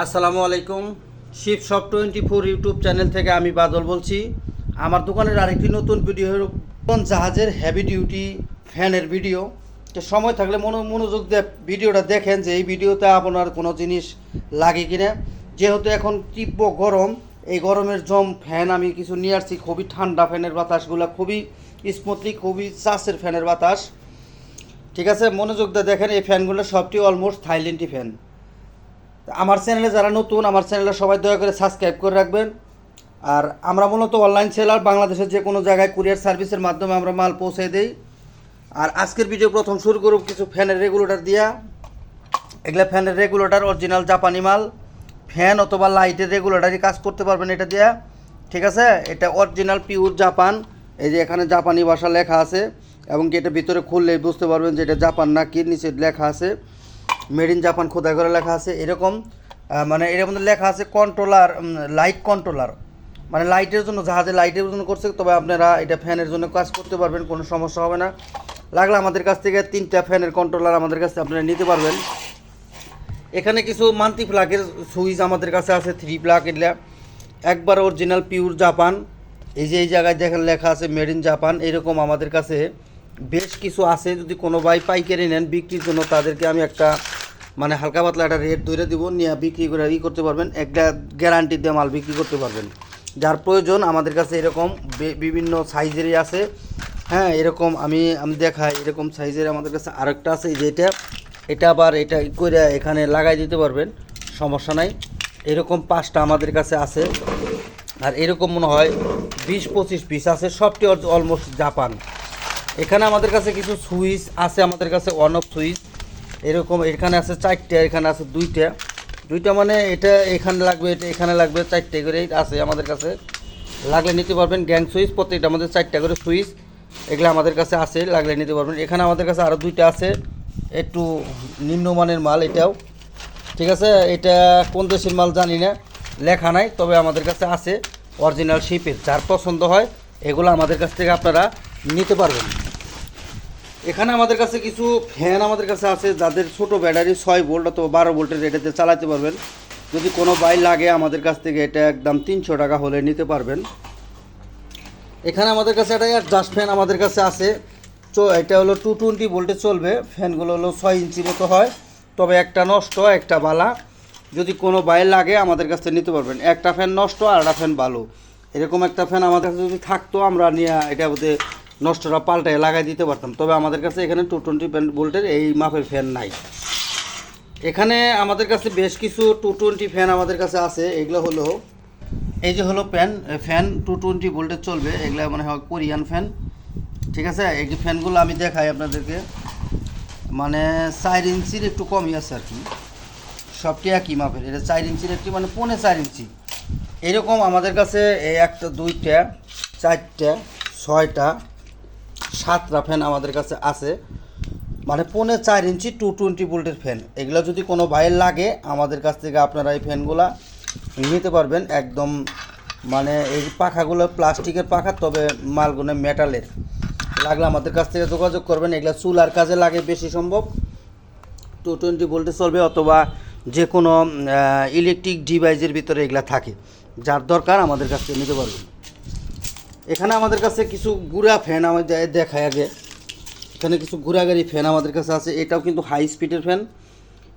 আসসালামু আলাইকুম। Shiv shop twenty four YouTube channel থেকে আমি বাদল বলছি। আমার দোকানের আরেকটি নতুন ভিডিও কোন জাহাজের হেভি ডিউটি ফ্যানের ভিডিও তো সময় থাকলে মনো মনোযোগ দিয়ে ভিডিওটা দেখেন যে এই ভিডিওতে আপনার কোনো জিনিস লাগে কিনা। যেহেতু এখন তীব্র গরম, এই গরমের জম ফ্যান আমি কিছু নিয়ে আসছি, খুবই ঠান্ডা ফ্যানের বাতাসগুলো, খুবই স্মুথলি খুবই চাষের ফ্যানের বাতাস। ঠিক আছে, মনোযোগ দেখেন এই ফ্যানগুলো সবটি অলমোস্ট থাইল্যান্ডি ফ্যান আমার চ্যানেলে যারা নতুন, আমার চ্যানেলে সবাই দয়া করে সাবস্ক্রাইব করে রাখবেন। আর আমরা মূলত অনলাইন সেলার বাংলাদেশের যে কোনো জায়গায় কুরিয়ার সার্ভিসের মাধ্যমে আমরা মাল পৌঁছে দিই। আর আজকের ভিডিও প্রথম শুরু করব কিছু ফ্যানের রেগুলেটর দিয়া। এগুলা ফ্যানের রেগুলেটর অরিজিনাল জাপানি মাল। ফ্যান অথবা লাইটের রেগুলেটরই কাজ করতে পারবেন এটা দিয়া। ঠিক আছে? এটা অরিজিনাল পিওর জাপান। এই যে এখানে জাপানি ভাষা লেখা আছে। এবং কি এটা ভিতরে খুললে বুঝতে পারবেন যে এটা জাপান না, কি নিচে লেখা আছে। মেড ইন জাপান খোদাই করে লেখা আছে। এরকম মানে এর মধ্যে লেখা আছে কন্ট্রোলার লাইট কন্ট্রোলার মানে লাইটের জন্য, জাহাজে লাইটের জন্য করছে, তবে আপনারা এটা ফ্যানের জন্য কাজ করতে পারবেন, কোনো সমস্যা হবে না। লাগলে আমাদের কাছ থেকে তিনটা ফ্যানের কন্ট্রোলার আমাদের কাছে আপনারা নিতে পারবেন। এখানে কিছু মান্তি প্লাগের সুইচ আমাদের কাছে আছে থ্রি প্লাগ এগুলা। একবার অরিজিনাল পিওর জাপান এই যে এই জায়গায় দেখেন লেখা আছে মেড ইন জাপান এরকম আমাদের কাছে বেশ কিছু আছে, যদি কোনো ভাই পাইকারি নেন, বিক্রির জন্য তাদেরকে আমি একটা মানে হালকা পাতলা একটা রেট ধরে দিব, নিয়ে বিক্রি করে ই করতে পারবেন, একটা গ্যারান্টি দিয়ে মাল বিক্রি করতে পারবেন। যার প্রয়োজন আমাদের কাছে এরকম বিভিন্ন সাইজেরই আছে। হ্যাঁ এরকম আমি আমি দেখাই, এরকম সাইজের আমাদের কাছে আরেকটা আছে, এই যে এটা এটা আবার এটা করে এখানে লাগাই দিতে পারবেন, সমস্যা নাই। এরকম পাঁচটা আমাদের কাছে আছে। আর এরকম মনে হয় বিশ পঁচিশ পিস আছে, সবটি অলমোস্ট জাপান এখানে আমাদের কাছে কিছু সুইচ আছে, আমাদের কাছে অন অফ সুইচ। এরকম এখানে আছে চারটে, এখানে আছে দুইটা। দুইটা মানে এটা এখানে লাগবে, এটা এখানে লাগবে, চারটে করে আছে আমাদের কাছে। লাগলে নিতে পারবেন গ্যাং সুইচ, প্রত্যেকটা আমাদের চারটা করে সুইচ। এগুলো আমাদের কাছে আছে, লাগলে নিতে পারবেন। এখানে আমাদের কাছে আরও দুইটা আছে, একটু নিম্নমানের মাল এটাও। ঠিক আছে? এটা কোন দেশের মাল জানি না, লেখা নাই, তবে আমাদের কাছে আছে অরিজিনাল শিপের যার পছন্দ হয়, এগুলো আমাদের কাছ থেকে আপনারা নিতে পারবেন। এখানে আমাদের কাছে কিছু ফ্যান আমাদের কাছে আছে, যাদের ছোট ব্যাটারি ছয় ভোল্ট অথবা বারো ভোল্টের এটাতে চালাতে পারবেন। যদি কোনো বাই লাগে আমাদের কাছ থেকে, এটা একদম তিনশো টাকা হলে নিতে পারবেন। এখানে আমাদের কাছে একটা জাস্ট ফ্যান আমাদের কাছে আছে। এটা হলো টু টোয়েন্টি ভোল্টে চলবে। ফ্যানগুলো হলো ছয় ইঞ্চি মতো হয়। তবে একটা নষ্ট, একটা বালা। যদি কোনো বাইর লাগে আমাদের কাছ থেকে নিতে পারবেন। একটা ফ্যান নষ্ট আর একটা ফ্যান ভালো এরকম একটা ফ্যান আমাদের কাছে যদি থাকতো, আমরা নিয়ে এটা বোধ নষ্টটা পাল্টায় লাগাই দিতে পারতাম। তবে আমাদের কাছে এখানে টু টোয়েন্টি ভোল্টের এই মাপের ফ্যান নাই। এখানে আমাদের কাছে বেশ কিছু টু টোয়েন্টি ফ্যান আমাদের কাছে আছে। এগুলো হলো, এই যে হলো ফ্যান ফ্যান টু টোয়েন্টি ভোল্টের চলবে। এগুলো মানে হয় কোরিয়ান ফ্যান ঠিক আছে? এই যে ফ্যানগুলো আমি দেখাই আপনাদেরকে। মানে চার ইঞ্চির একটু কমই আছে আর কি। সবটি একই মাপের। এটা চার ইঞ্চির একটি মানে পৌনে চার ইঞ্চি। এরকম আমাদের কাছে একটা, দুইটা, চারটা, ছয়টা সাতটা ফ্যান আমাদের কাছে আছে। মানে পৌনে চার ইঞ্চি টু টোয়েন্টি ভোল্টের ফ্যান এগুলো যদি কোনো বাইরে লাগে, আমাদের কাছ থেকে আপনারা এই ফ্যানগুলা নিতে পারবেন। একদম মানে এই পাখাগুলো প্লাস্টিকের পাখা, তবে মালগুলো মেটালের লাগলে আমাদের কাছ থেকে যোগাযোগ করবেন। এগুলো চুলার কাজে লাগে বেশি সম্ভব। টু টোয়েন্টি ভোল্টে চলবে অথবা যে কোনো ইলেকট্রিক ডিভাইসের ভিতরে এগুলা থাকে। যার দরকার আমাদের কাছ থেকে নিতে পারবেন। এখানে আমাদের কাছে কিছু গুড়া ফ্যান আমাদের দেখায় আগে। এখানে কিছু ঘোরাগাড়ি ফ্যান আমাদের কাছে আছে। এটাও কিন্তু হাই স্পিডের ফ্যান।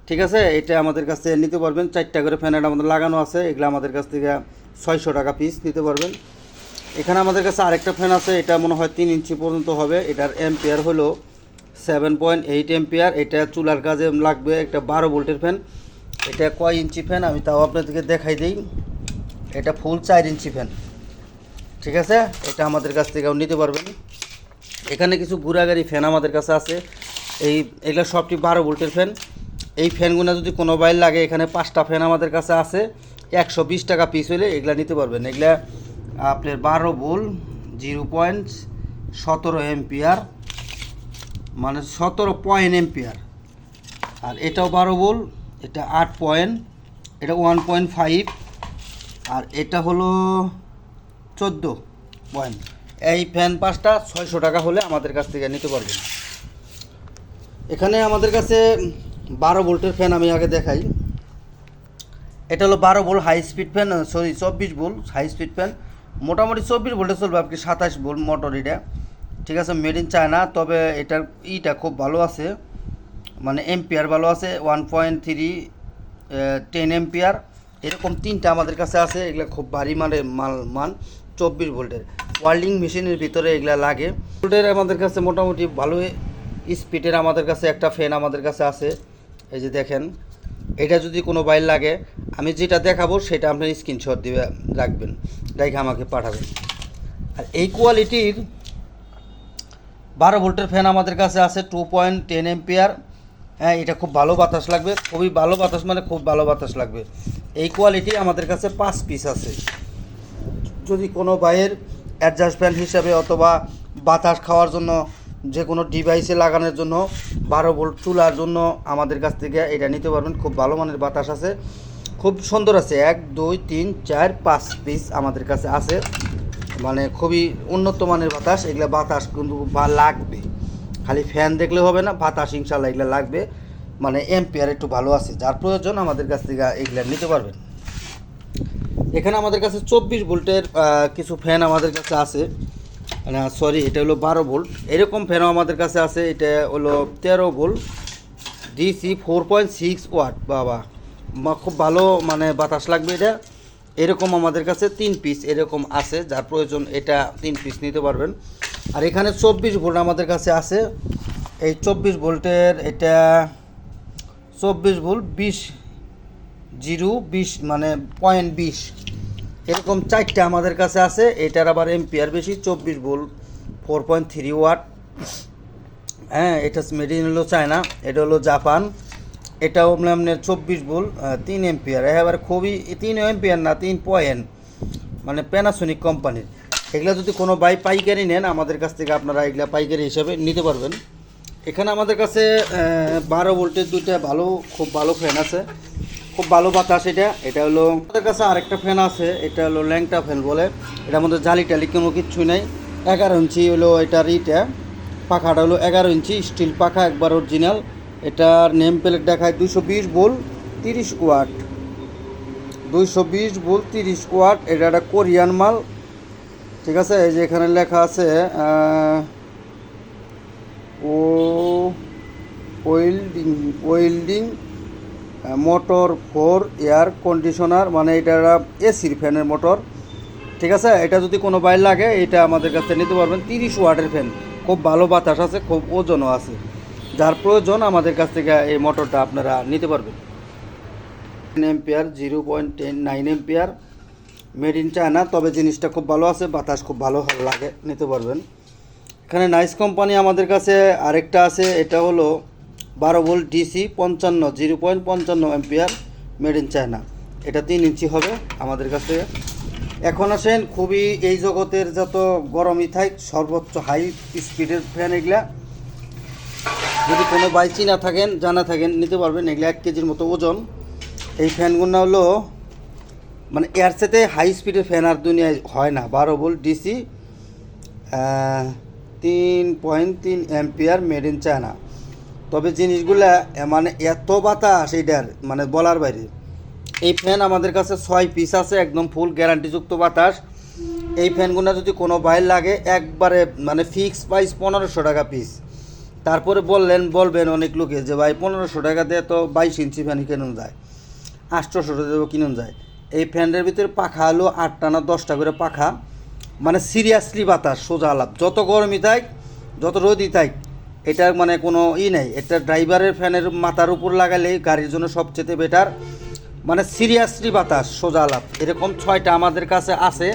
ঠিক আছে? এটা আমাদের কাছে নিতে পারবেন। চারটা করে ফ্যান এটা আমাদের লাগানো আছে। এগুলো আমাদের কাছ থেকে ছয়শো টাকা পিস নিতে পারবেন। এখানে আমাদের কাছে আরেকটা ফ্যান আছে। এটা মনে হয় তিন ইঞ্চি পর্যন্ত হবে। এটার এম্পিয়ার হলো সেভেন পয়েন্ট এইট এম্পিয়ার এটা চুলার কাজে লাগবে একটা বারো ভোল্টের ফ্যান। এটা কয় ইঞ্চি ফ্যান? আমি তাও আপনাদেরকে দেখাই দিই। এটা ফুল চার ইঞ্চি ফ্যান। ঠিক আছে? এটা আমাদের কাছ থেকেও নিতে পারবেন। এখানে কিছু ঘোরাগাড়ি ফ্যান আমাদের কাছে আছে। এই, এগুলো সবটি বারো ভোল্টের ফ্যান। এই ফ্যানগুলো যদি কোনো বাইর লাগে, এখানে পাঁচটা ফ্যান আমাদের কাছে আছে। একশো বিশ টাকা পিস হলে এগুলা নিতে পারবেন। এগুলা আপনার বারো ভোল জিরো পয়েন্ট সতেরো এম্পিয়ার মানে সতেরো পয়েন্ট এম্পিয়ার। আর এটাও বারো ভোল এটা আট পয়েন্ট, এটা ওয়ান পয়েন্ট ফাইভ। আর এটা হলো চোদ্দ পয়েন্ট। এই ফ্যান পাঁচটা ছয়শো টাকা হলে আমাদের কাছ থেকে নিতে পারবেন এখানে আমাদের কাছে বারো ভোল্টের ফ্যান আমি আগে দেখাই। এটা হলো বারো volt high speed fan sorry, চব্বিশ ভোল্ট হাই স্পিড ফ্যান। মোটামুটি চব্বিশ ভোল্টে চলবে আপনি সাতাশ ভোল্ট মোটর এটা। ঠিক আছে মেড ইন চায়না তবে এটার ইটা খুব ভালো আছে। মানে এম্পিয়ার ভালো আছে one point three ten ampere এরকম তিনটা আমাদের কাছে আছে, এগুলো খুব ভারী মানে মাল মান। চব্বিশ ভোল্টের। ওয়ার্ল্ডিং মেশিনের ভিতরে এগুলা লাগে। ভোল্টের আমাদের কাছে মোটামুটি ভালো স্পিডের আমাদের কাছে একটা ফ্যান আমাদের কাছে আছে। এই যে দেখেন, এটা যদি কোনো বাইর লাগে, আমি যেটা দেখাবো সেটা আপনার স্ক্রিনশট দিবে, রাখবেন। রেখে আমাকে পাঠাবেন আর এই কোয়ালিটির বারো ভোল্টের ফ্যান আমাদের কাছে আছে টু পয়েন্ট টেন এম্পিয়ার হ্যাঁ এটা খুব ভালো বাতাস লাগবে। খুবই ভালো বাতাস মানে খুব ভালো বাতাস লাগবে। এই কোয়ালিটি আমাদের কাছে পাঁচ পিস আছে। যদি কোনো বাইয়ের অ্যাডজাস্ট ফ্যান হিসাবে অথবা বাতাস খাওয়ার জন্য যে কোনো ডিভাইসে লাগানোর জন্য বারো ভোল্ট চুলার জন্য আমাদের কাছ থেকে এটা নিতে পারবেন। খুব ভালো মানের বাতাস আছে। খুব সুন্দর আছে। এক, দুই, তিন, চার, পাঁচ পিস আমাদের কাছে আছে। মানে খুবই উন্নত মানের বাতাস। এগুলো বাতাস কিন্তু বা লাগবে। খালি ফ্যান দেখলে হবে না, বাতাস ইনশাল্লাহ এগুলো লাগবে। মানে এম্পিয়ার একটু ভালো আছে। যার প্রয়োজন আমাদের কাছ থেকে এগুলো নিতে পারবেন। এখানে আমাদের কাছে চব্বিশ ভোল্টের কিছু ফ্যান আমাদের কাছে আছে। না সরি এটা হলো বারো ভোল্ট। এরকম ফ্যানও আমাদের কাছে আছে, এটা হলো তেরো volt. DC four point six watt বাবা। খুব ভালো মানে বাতাস লাগবে এটা। এরকম আমাদের কাছে তিন পিস এরকম আছে, যার প্রয়োজন এটা তিন পিস নিতে পারবেন। আর এখানে চব্বিশ ভোল্ট আমাদের কাছে আছে। এই চব্বিশ ভোল্টের এটা চব্বিশ ভোল্ট বিশ জিরো, বিশ মানে পয়েন্ট বিশ। এরকম চারটে আমাদের কাছে আছে, এটার আবার এম্পিয়ার বেশি, চব্বিশ volt four point three watt হ্যাঁ এটা মেডিন হলো চায়না, এটা হলো জাপান, এটাও আপনার চব্বিশ ভোল্ট তিন এম্পিয়ার এবার খুবই, তিন এম্পিয়ার না, তিন পয়েন্ট মানে প্যানাসোনিক কোম্পানির এগুলা যদি কোনো বাই পাইকারি নেন, আমাদের কাছ থেকে আপনারা এগুলা পাইকারি হিসাবে নিতে পারবেন। এখানে আমাদের কাছে বারো ভোল্টের দুইটা ভালো, খুব ভালো ফ্যান আছে। খুব ভালো বাতাস এটা। এটা হলো আমাদের কাছে আরেকটা ফ্যান আছে, এটা হলো ল্যাংটা ফ্যান বলে। এটার মধ্যে জালি টালি কোনো কিচ্ছু নেই। এগারো ইঞ্চি হলো এটার ইটা পাখাটা হলো এগারো ইঞ্চি স্টিল পাখা একবার অরিজিনাল এটার নেম প্লেট দেখায় দুশো বিশ বোল তিরিশ ওয়াট। দুইশো বিশ বোল তিরিশ ওয়াট, এটা একটা কোরিয়ান মাল। ঠিক আছে, এই যে এখানে লেখা আছে ও welding welding motor four, air conditioner মানে এটা একটা এসির ফ্যানের মোটর। ঠিক আছে? এটা যদি কোনো বাইর লাগে, এটা আমাদের কাছে নিতে পারবেন। তিরিশ ওয়াটের ফ্যান খুব ভালো বাতাস আছে, খুব ওজনও আছে। যার প্রয়োজন, আমাদের কাছ থেকে এই মোটরটা আপনারা নিতে পারবেন। Ampere, zero point ten nine ampere. Made in China, তবে জিনিসটা খুব ভালো আছে, বাতাস খুব ভালো লাগে, নিতে পারবেন। এখানে নাইস কোম্পানি আমাদের কাছে আরেকটা আছে, এটা হলো বারো ভোল্ট ডিসি পঞ্চান্ন, জিরো পয়েন্ট পঞ্চান্ন এম্পিয়ার মেড ইন চায়না এটা তিন ইঞ্চি হবে আমাদের কাছে এখন আসেন খুবই এই জগতের যত গরমই থাক সর্বোচ্চ হাই স্পিডের ফ্যান এগুলা। যদি কোনো বাইচি না থাকেন, জানা থাকেন, নিতে পারবেন এগুলো এক কেজির মতো ওজন। এই ফ্যানগুলো হলো মানে এর হাই স্পিডের ফ্যান আর দুনিয়ায় হয় না। বারো ভোল্ট ডিসি তিন পয়েন্ট তিন এম্পিয়ার মেড ইন চায়না তবে জিনিসগুলা মানে এত বাতাস এইটার মানে বলার বাইরে। এই ফ্যান আমাদের কাছে ছয় পিস আছে, একদম ফুল গ্যারান্টিযুক্ত বাতাস। এই ফ্যানগুলো যদি কোনো বাইর লাগে, একবারে মানে ফিক্স প্রাইস পনেরোশো টাকা পিস তারপরে বললেন, বলবেন অনেক লোকে যে, ভাই, পনেরোশো টাকা দিয়ে তো বাইশ ইঞ্চি ফ্যান কেনুন যায়? আটশোশো টাকা কিনুন যায়? এই ফ্যানের ভিতরে পাখা হলো আটটা না দশটা করে পাখা। মানে সিরিয়াসলি বাতাস, সোজা আলাপ। যত গরমই থাক, যত রোদই থাক এটার মানে কোনো ই নেই। এটা ড্রাইভারের ফ্যানের মাথার উপর লাগালে গাড়ির জন্য সবচেয়ে বেটার মানে সিরিয়াসলি বাতাস, সোজা আলাপ। এরকম ছয়টা আমাদের কাছে আছে।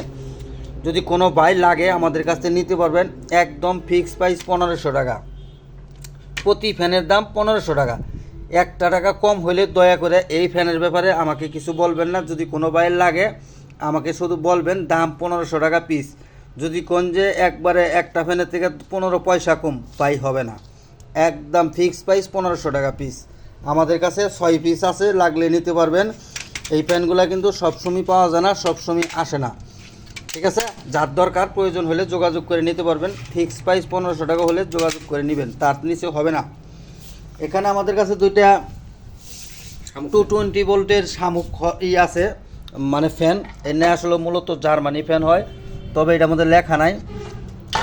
যদি কোনো বাই লাগে, আমাদের কাছে নিতে পারবেন। একদম ফিক্স প্রাইস পনেরোশো টাকা। প্রতি ফ্যানের দাম পনেরোশো টাকা। একটা টাকা কম হলে দয়া করে এই ফ্যানের ব্যাপারে আমাকে কিছু বলবেন না। যদি কোনো বাইর লাগে, আমাকে শুধু বলবেন, দাম পনেরোশো টাকা পিস যদি কোন যে একবারে একটা ফ্যানের থেকে পনেরো পয়সা কম পাই হবে না। একদম ফিক্স প্রাইস পনেরোশো টাকা পিস আমাদের কাছে ছয় পিস আছে, লাগলে নিতে পারবেন। এই ফ্যানগুলো কিন্তু সবসময় পাওয়া যায় না, সবসময় আসে না। ঠিক আছে? যার দরকার প্রয়োজন হলে যোগাযোগ করে নিতে পারবেন। ফিক্স প্রাইস পনেরোশো টাকা হলে যোগাযোগ করে নেবেন, তার নিচে হবে না। এখানে আমাদের কাছে দুইটা টু টোয়েন্টি ভোল্টের শামুক ই আছে মানে ফ্যান এনে আসলে মূলত জার্মানি ফ্যান হয়। তবে এটার মধ্যে লেখা নাই।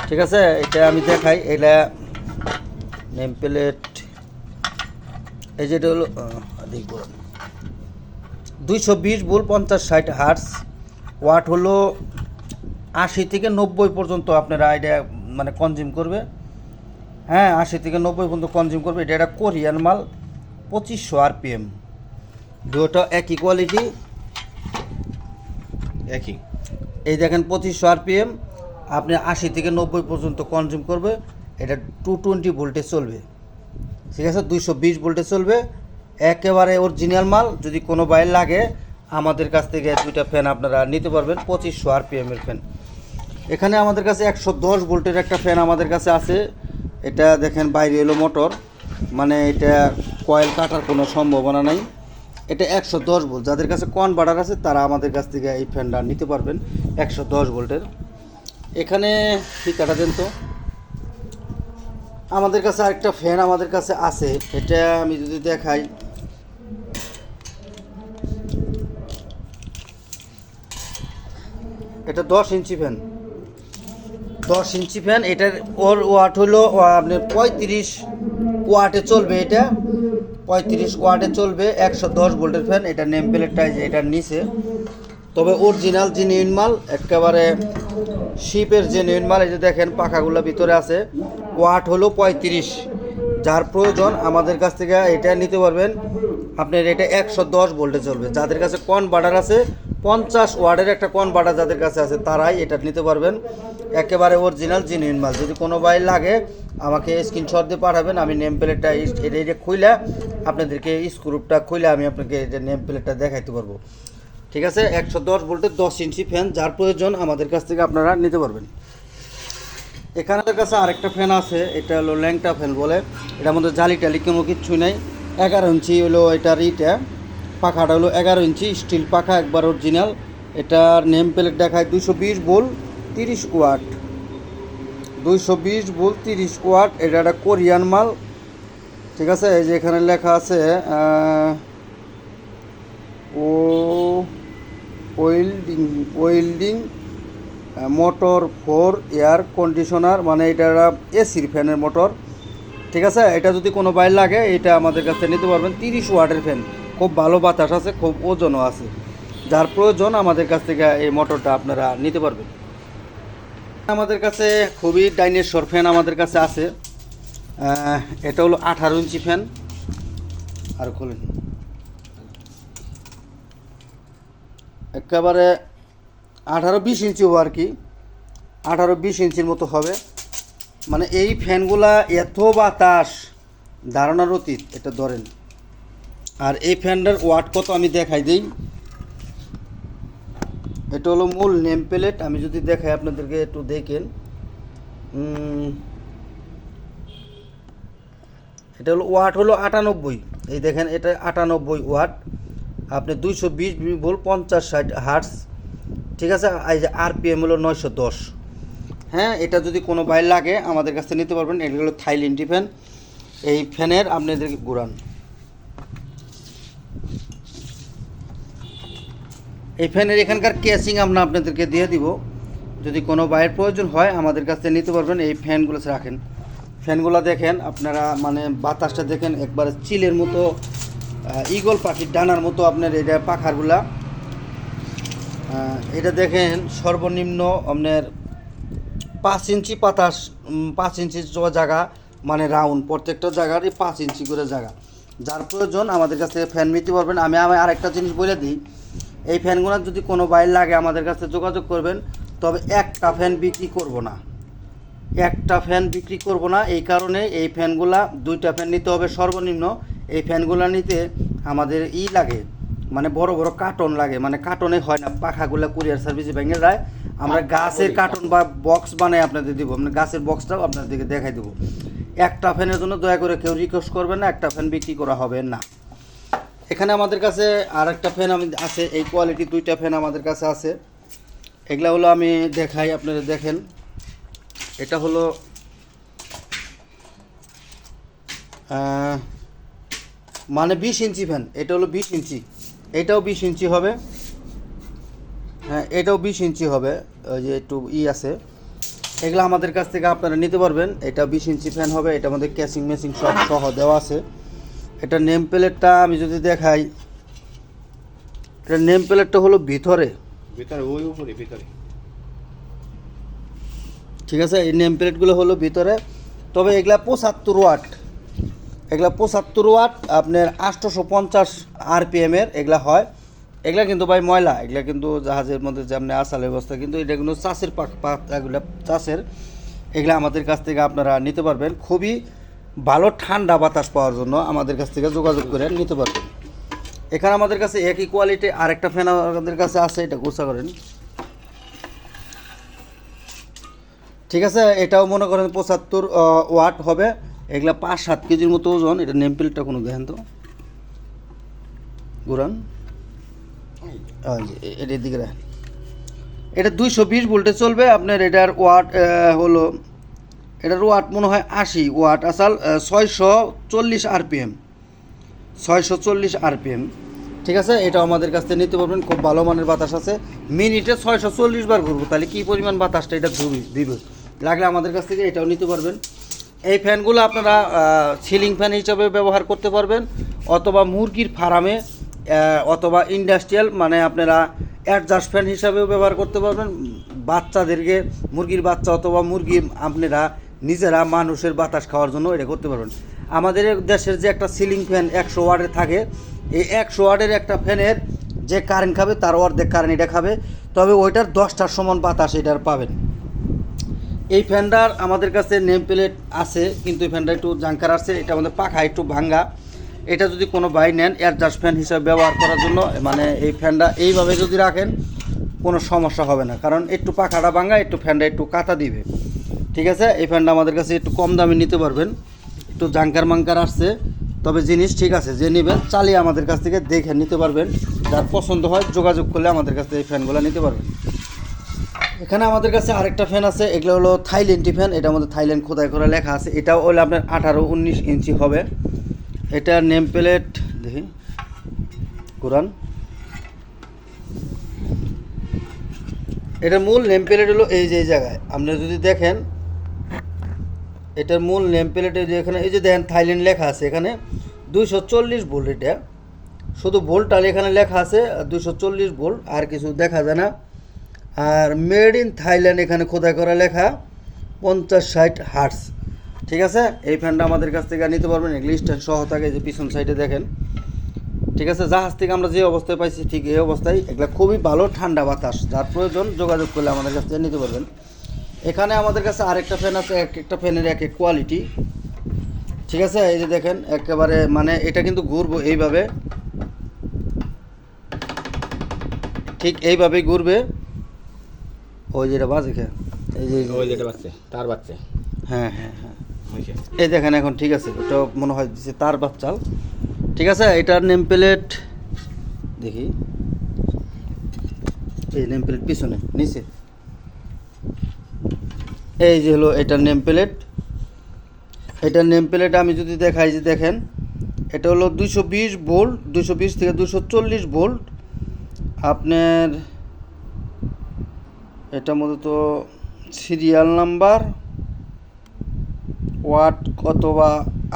ঠিক আছে? এটা আমি দেখাই। এটা নেম প্লেট। এই যেটা হলো দেখব দুইশো বিশ ভোল্ট পঞ্চাশ ষাট হার্স ওয়াট হলো আশি থেকে নব্বই পর্যন্ত আপনারা এটা মানে কনজিউম করবে। হ্যাঁ আশি থেকে নব্বই পর্যন্ত কনজিউম করবে। এটা একটা কোরিয়ান মাল, পঁচিশশো আরপিএম। দুটো একই কোয়ালিটি একই। এই দেখেন পঁচিশশো আরপিএম, আপনি আশি থেকে নব্বই পর্যন্ত কনজিউম করবে। এটা টু টোয়েন্টি ভোল্টে চলবে। ঠিক আছে? দুইশো বিশ ভোল্টে চলবে। একেবারে অরিজিনাল মাল, যদি কোনো বাইর লাগে, আমাদের কাছ থেকে দুইটা ফ্যান আপনারা নিতে পারবেন, পঁচিশশো আরপিএম এর ফ্যান এখানে আমাদের কাছে একশো দশ ভোল্টের একটা ফ্যান আমাদের কাছে আছে। এটা দেখেন বাইরে এলো মোটর মানে এটা কয়েল কাটার কোনো সম্ভাবনা নাই। এটা একশো দশ ভোল্ট যাদের কাছে কনভার্টার আছে, তারা আমাদের কাছ থেকে এই ফ্যানটা নিতে পারবেন, একশো দশ ভোল্টের এখানে ঠিকাটা দেন তো। আমাদের কাছে আরেকটা ফ্যান আমাদের কাছে আছে, এটা আমি যদি দেখাই। এটা দশ ইঞ্চি ফ্যান দশ ইঞ্চি ফ্যান এটার ওর ওয়াট হলো আপনার পঁয়ত্রিশ ওয়াটে চলবে এটা। পঁয়ত্রিশ ওয়াটে চলবে, একশো দশ ভোল্টের ফ্যান এটা নেম প্লেটটা যে এটার নিচে। তবে অরিজিনাল জেনুইন মাল, একেবারে শিপের জেনুইন মাল, এই যে দেখেন পাখাগুলো ভিতরে আছে। ওয়াট হলো পঁয়ত্রিশ। যার প্রয়োজন, আমাদের কাছ থেকে এটা নিতে পারবেন। আপনার এটা একশো দশ ভোল্টে চলবে। যাদের কাছে কনভার্টার আছে, পঞ্চাশ ওয়ার্ডের একটা কনভার্টার যাদের কাছে আছে, তারাই এটা নিতে পারবেন। একেবারে অরিজিনাল জেনুইন মাল। যদি কোনো বাইর লাগে, আমাকে স্ক্রিনশট দিয়ে পাঠাবেন, আমি নেম প্লেটটা এটা এটা খুইলে, আপনাদেরকে স্ক্রুপটা খুইলে আমি আপনাকে এটা নেম প্লেটটা দেখাইতে পারব। ঠিক আছে? একশো দশ ভোল্টের দশ ইঞ্চি ফ্যান যার প্রয়োজন আমাদের কাছ থেকে আপনারা নিতে পারবেন। এখানের কাছে আরেকটা ফ্যান আছে, এটা হলো ল্যাংটা ফ্যান বলে। এটার মধ্যে জালি টালি কোনো কিচ্ছুই নাই। এগারো ইঞ্চি হলো এটার ইটা পাখাটা হলো এগারো ইঞ্চি স্টিল পাখা একবার অরিজিনাল এটার নেম প্লেট দেখায় দুশো বিশ বোল তিরিশ ওয়াট। দুইশো বিশ বোল তিরিশ ওয়াট, এটা একটা কোরিয়ান মাল। ঠিক আছে, এই যে এখানে লেখা আছে ও welding welding motor four air conditioner মানে এটা একটা এসির ফ্যানের মোটর। ঠিক আছে, এটা যদি কোনো বাইর লাগে, এটা আমাদের কাছে নিতে পারবেন। তিরিশ ওয়াটের ফ্যান, খুব ভালো বাতাস আছে, খুব ওজনও আছে। যার প্রয়োজন আমাদের কাছ থেকে এই মোটরটা আপনারা নিতে পারবেন। আমাদের কাছে খুবই ডাইনেশ্বর ফ্যান আমাদের কাছে আছে। এটা হলো আঠারো ইঞ্চি ফ্যান। আর খুলেন। একেবারে আঠারো বিশ ইঞ্চিও আর কি। আঠারো বিশ ইঞ্চির মতো হবে। মানে এই ফ্যানগুলা এত বাতাস, ধারণার অতীত, এটা ধরেন। আর এই ফ্যানটার ওয়াট কত আমি দেখাই দিই। এটা হলো মূল নেম প্লেট। আমি যদি দেখাই আপনাদেরকে একটু দেখেন। এটা হলো ওয়াট হলো আটানব্বই। এই দেখেন, এটা আটানব্বই ওয়াট। আপনি দুইশো বিশ ভোল্ট পঞ্চাশ ষাট হার্স ঠিক আছে? এই যে আরপিএম হলো নয়শো দশ। হ্যাঁ এটা যদি কোনো বাইর লাগে, আমাদের কাছ থেকে নিতে পারবেন। এটা হলো থাইল্যান্ডি ফ্যান। এই ফ্যানের আপনাদেরকে ঘুরান। এই ফ্যানের এখানকার কেসিং আমরা আপনাদেরকে দিয়ে দিব। যদি কোনো বাইরের প্রয়োজন হয়, আমাদের কাছ থেকে নিতে পারবেন। এই ফ্যানগুলো রাখেন। ফ্যানগুলো দেখেন, আপনারা মানে বাতাসটা দেখেন, একবার চিলের মতো ঈগল পাখির ডানার মতো আপনার এটা পাখারগুলা। এটা দেখেন, সর্বনিম্ন আপনার পাঁচ ইঞ্চি পাতাস পাঁচ ইঞ্চি জায়গা মানে রাউন্ড, প্রত্যেকটা জায়গারই পাঁচ ইঞ্চি করে জায়গা। যার প্রয়োজন আমাদের কাছ থেকে ফ্যান নিতে পারবেন। আমি আমি আরেকটা জিনিস বলে দিই এই ফ্যানগুলো যদি কোনো বাইর লাগে আমাদের কাছে যোগাযোগ করবেন তবে একটা ফ্যান বিক্রি করব না। একটা ফ্যান বিক্রি করব না এই কারণে এই ফ্যানগুলা দুইটা ফ্যান নিতে হবে সর্বনিম্ন। এই ফ্যানগুলা নিতে আমাদের ই লাগে মানে বড় বড় কার্টন লাগে মানে কার্টনে হয় না পাখাগুলো কুরিয়ার সার্ভিসে ভেঙে যায় আমরা গাছের কার্টন বা বক্স বানাই আপনাদের দিব মানে গাছের বক্সটাও আপনাদেরকে দেখাই দেবো। একটা ফ্যানের জন্য দয়া করে কেউ রিকোয়েস্ট করবেন না একটা ফ্যান বিক্রি করা হবে না। এখানে আমাদের কাছে আর একটা ফ্যান আমি আছে, এই কোয়ালিটি দুইটা ফ্যান আমাদের কাছে আছে। এগুলা হলো আমি দেখাই, আপনারা দেখেন। এটা হলো মানে বিশ ইঞ্চি ফ্যান এটা হলো বিশ ইঞ্চি। এটাও বিশ ইঞ্চি হবে। হ্যাঁ এটাও বিশ ইঞ্চি হবে। ওই যে একটু ই আছে। এগুলো আমাদের কাছ থেকে আপনারা নিতে পারবেন। এটা বিশ ইঞ্চি ফ্যান হবে, এটা আমাদের ক্যাসিং মেসিং সব সহ দেওয়া আছে। এটা নেম প্লেটটা আমি যদি দেখাই এটা নেম প্লেটটা হলো ভিতরে। ভিতরে ওই উপরে ভিতরে। ঠিক আছে? এই নেম প্লেটগুলো হলো ভিতরে। তবে এগুলা পঁচাত্তর ওয়াট। এগুলা পঁচাত্তর ওয়াট আপনার আটশোশো পঞ্চাশ আরপিএমের এগুলা হয়। এগুলা কিন্তু ভাই ময়লা এগুলা কিন্তু জাহাজের মধ্যে যেমন আসাল ব্যবস্থা কিন্তু এটা কিন্তু চাষের এগুলা চাষের এগুলা আমাদের কাছ থেকে আপনারা নিতে পারবেন। খুবই ভালো ঠান্ডা বাতাস পাওয়ার জন্য আমাদের কাছ থেকে যোগাযোগ করে নিতে পারবেন। এখানে আমাদের কাছে একই কোয়ালিটি আরেকটা ফ্যান আমাদের কাছে আছে, এটা গোসা করেন। ঠিক আছে, এটাও মনে করেন পঁচাত্তর ওয়াট হবে। এগুলা পাঁচ সাত কেজির মতো ওজন, এটা নেম প্লেটটা কোনো দেখেন তো। গুরান এটার দিকে এটা দুইশো বিশ ভোল্টে চলবে, আপনার এটার ওয়াট হলো এটার ওয়াট মনে হয় আশি ওয়াট, আসাল ছয়শো চল্লিশ আরপিএম। ছয়শো চল্লিশ আরপিএম। ঠিক আছে? এটা আমাদের কাছ থেকে নিতে পারবেন। খুব ভালো মানের বাতাস আছে। মিনিটে ছয়শো চল্লিশ বার ঘুরবো। তাহলে কী পরিমাণ বাতাসটা এটা ঘুরবে দিবে? লাগলে আমাদের কাছ থেকে এটাও নিতে পারবেন। এই ফ্যানগুলো আপনারা সিলিং ফ্যান হিসাবে ব্যবহার করতে পারবেন। অথবা মুরগির ফার্মে অথবা ইন্ডাস্ট্রিয়াল মানে আপনারা অ্যাডজাস্ট ফ্যান হিসাবেও ব্যবহার করতে পারবেন। বাচ্চাদেরকে, মুরগির বাচ্চা অথবা মুরগি আপনারা নিজেরা মানুষের বাতাস খাওয়ার জন্য এটা করতে পারবেন। আমাদের দেশের যে একটা সিলিং ফ্যান একশো ওয়ার্ডের থাকে, এই একশো ওয়ার্ডের একটা ফ্যানের যে কারেন্ট খাবে, তার অর্ধেক কারেন্ট এটা খাবে। তবে ওইটার দশটার সমান বাতাস এটার পাবেন। এই ফ্যানটার আমাদের কাছে নেম প্লেট আছে, কিন্তু এই ফ্যানটা একটু জাঙ্কার আছে, এটা আমাদের পাখা একটু ভাঙ্গা। এটা যদি কোনো বাই নেন অ্যাডজাস্ট ফ্যান হিসাবে ব্যবহার করার জন্য মানে এই ফ্যানটা এইভাবে যদি রাখেন, কোনো সমস্যা হবে না। কারণ একটু পাখাটা ভাঙ্গা, একটু ফ্যানটা একটু কাটা দিবে। ঠিক আছে? এই ফ্যানটা আমাদের কাছে একটু কম দামে নিতে পারবেন। একটু জাঙ্কার মাঙ্কার আসছে। তবে জিনিস ঠিক আছে, যে নেবেন চালিয়ে আমাদের কাছ থেকে দেখে নিতে পারবেন। যার পছন্দ হয় যোগাযোগ করলে আমাদের কাছ থেকে এই ফ্যানগুলো নিতে পারবেন। এখানে আমাদের কাছে আরেকটা ফ্যান আছে, এগুলো হলো থাইল্যান্ডি ফ্যান। এটা মধ্যে থাইল্যান্ড খোদাই করে লেখা আছে। এটাও হলো আপনার আঠারো উনিশ ইঞ্চি হবে। এটা নেম প্লেট, দেখি, কোরআন। এটার মূল নেম প্লেট হলো এই যে জায়গায়। আপনি যদি দেখেন এটার মূল নেম প্লেটে যে এখানে, এই যে দেখেন থাইল্যান্ড লেখা আছে এখানে, দুইশো চল্লিশ ভোল্ট এটা। শুধু ভোল্টটা এখানে লেখা আছে, দুইশো চল্লিশ ভোল্ট আর কিছু দেখা যায় না। আর মেড ইন থাইল্যান্ড এখানে খোদাই করা লেখা, পঞ্চাশ ষাট হার্টস ঠিক আছে? এই ফ্যানটা আমাদের কাছ থেকে নিতে পারবেন স্ট্যান্ড সহ থাকে যে পিছন সাইডে দেখেন। ঠিক আছে? জাহাজ থেকে আমরা যে অবস্থায় পাইছি ঠিক এই অবস্থায়, এগুলা খুবই ভালো ঠান্ডা বাতাস। যার প্রয়োজন যোগাযোগ করলে আমাদের কাছ থেকে নিতে পারবেন। এখানে আমাদের কাছে আরেকটা ফ্যান আছে এক একটা ফ্যানের এক এক কোয়ালিটি ঠিক আছে? এই যে দেখেন একেবারে মানে এটা কিন্তু ঘুরবো এইভাবে। ঠিক এইভাবেই ঘুরবে। ওই যেটা বাজে খেয়ে এই যে ওই যেটা বাচ্চা তার বাচ্চা হ্যাঁ হ্যাঁ হ্যাঁ। এই দেখেন এখন ঠিক আছে? ওটা মনে হয় যে তার বাচ্চাল ঠিক আছে? এটার নেম প্লেট দেখি। এই নেম প্লেট পিছনে নিচে। এই যে হলো এটার নেম প্লেট এটার নেম প্লেট আমি যদি দেখাই যে দেখেন, এটা হলো দুশো বিশ ভোল্ট দুশো বিশ থেকে দুশো চল্লিশ ভোল্ট আপনার এটা মূলত সিরিয়াল নাম্বার ওয়াট অথবা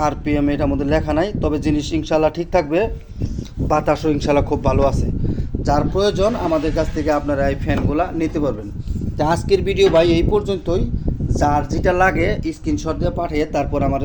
আরপিএম এটার মধ্যে লেখা নাই, তবে জিনিস ইনশাল্লাহ ঠিক থাকবে। বাতাসও ইনশাল্লাহ খুব ভালো আছে। যার প্রয়োজন আমাদের কাছ থেকে আপনারা এই ফ্যানগুলা নিতে পারবেন। তা আজকের ভিডিও ভাই এই পর্যন্তই। যার যেটা লাগে স্ক্রিনশট দিয়ে পাঠিয়ে তারপর আমার